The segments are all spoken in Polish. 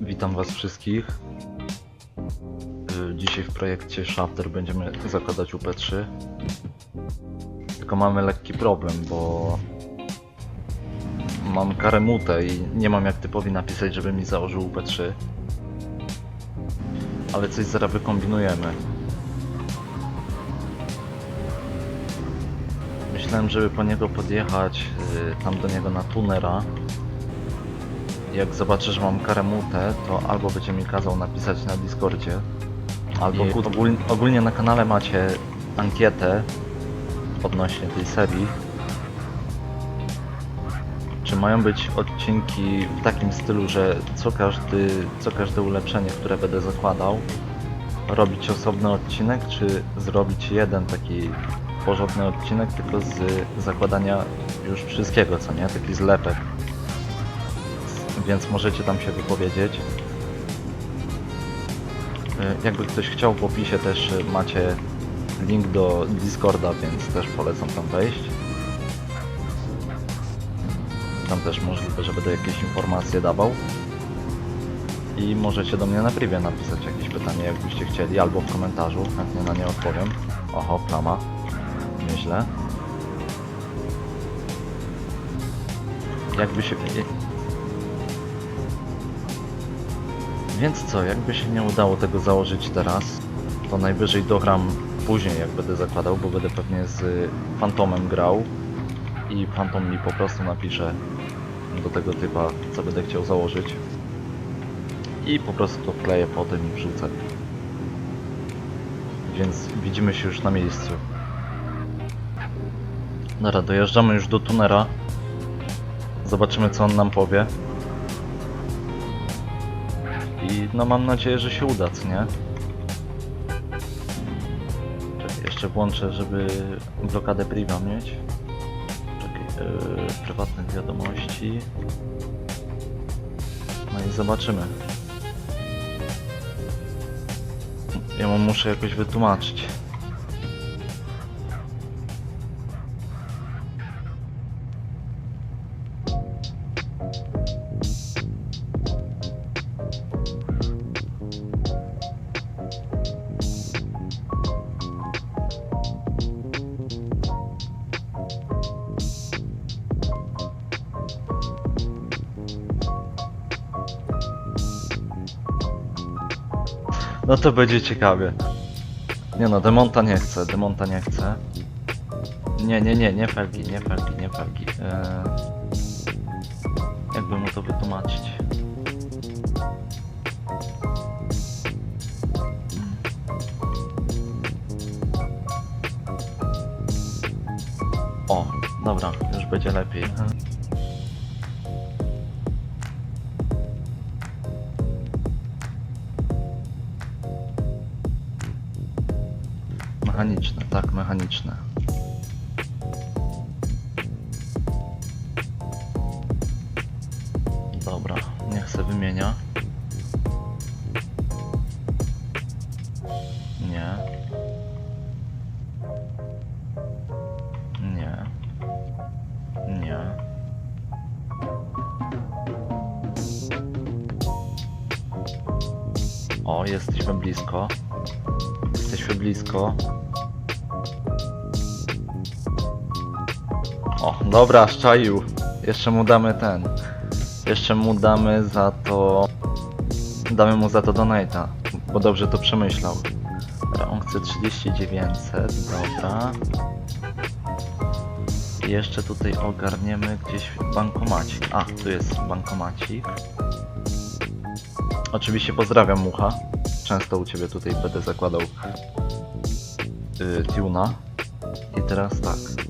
Witam Was wszystkich. Y, Dzisiaj w projekcie Shafter będziemy zakładać UP3. Tylko mamy lekki problem, bo mam karemutę i nie mam jak typowi napisać, żeby mi założył UP3. Ale coś zaraz wykombinujemy. Myślałem, żeby po niego podjechać y, tam do niego na tunera. Jak zobaczę, że mam karemutę, to albo będzie mi kazał napisać na Discordzie, albo I- ogólnie, ogólnie na kanale macie ankietę odnośnie tej serii. Czy mają być odcinki w takim stylu, że co każdy, co każde ulepszenie, które będę zakładał, robić osobny odcinek, czy zrobić jeden taki porządny odcinek, tylko z zakładania już wszystkiego, co nie? Taki zlepek więc możecie tam się wypowiedzieć. E, Jakby ktoś chciał, w opisie też e, macie link do Discorda, więc też polecam tam wejść. Tam też możliwe, że będę jakieś informacje dawał. I możecie do mnie na privie napisać jakieś pytanie, jakbyście chcieli, albo w komentarzu, chętnie na nie odpowiem. Oho, plama. Nieźle. Jakby się... Więc co, jakby się nie udało tego założyć teraz, to najwyżej dogram później, jak będę zakładał, bo będę pewnie z Fantomem grał i Fantom mi po prostu napisze do tego typa, co będę chciał założyć i po prostu to wkleję potem i wrzucę. Więc widzimy się już na miejscu. Dobra, dojeżdżamy już do tunera. Zobaczymy co on nam powie. I no mam nadzieję, że się uda, co nie? Czekaj, jeszcze włączę, żeby blokadę priva mieć. Czekaj, yy, prywatne wiadomości. No i zobaczymy. Ja mu muszę jakoś wytłumaczyć. No to będzie ciekawie. Nie no, demonta nie chcę, demonta nie chcę. Nie, nie, nie, nie felgi, nie felgi, nie felgi. Eee, jakby mu to wytłumaczyć? O, dobra, już będzie lepiej. Mechaniczne, tak, mechaniczne. Dobra, niech se wymienia. Nie. Nie. Nie. O, jesteśmy blisko. Jesteśmy blisko. O, dobra, szczaił. Jeszcze mu damy ten. Jeszcze mu damy za to... Damy mu za to donate'a, bo dobrze to przemyślał. Dobra, on chce 3900, dobra. I jeszcze tutaj ogarniemy gdzieś bankomacik. A, tu jest bankomacik. Oczywiście pozdrawiam Mucha. Często u Ciebie tutaj będę zakładał yy, tuna. I teraz tak.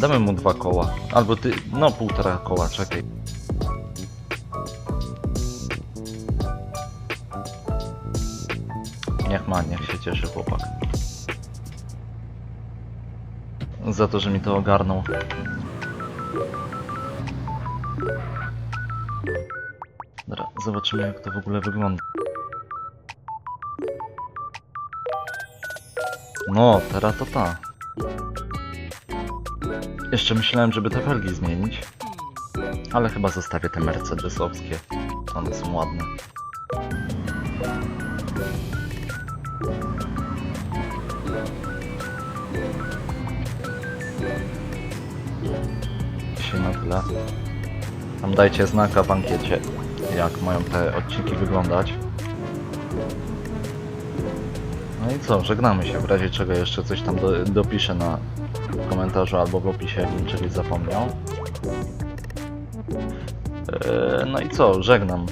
Damy mu dwa koła. Albo ty, no półtora koła, czekaj. Niech ma, niech się cieszy chłopak. Za to, że mi to ogarnął. Dobra, zobaczymy jak to w ogóle wygląda. No, teraz to ta. Jeszcze myślałem, żeby te felgi zmienić. Ale chyba zostawię te mercedesowskie. One są ładne. Dzisiaj na tyle. Tam dajcie znaka w ankiecie, jak mają te odcinki wyglądać. No i co, żegnamy się. W razie czego jeszcze coś tam do, dopiszę na komentarzu albo w opisie, jakbym czegoś zapomniał. Eee, no i co, żegnam.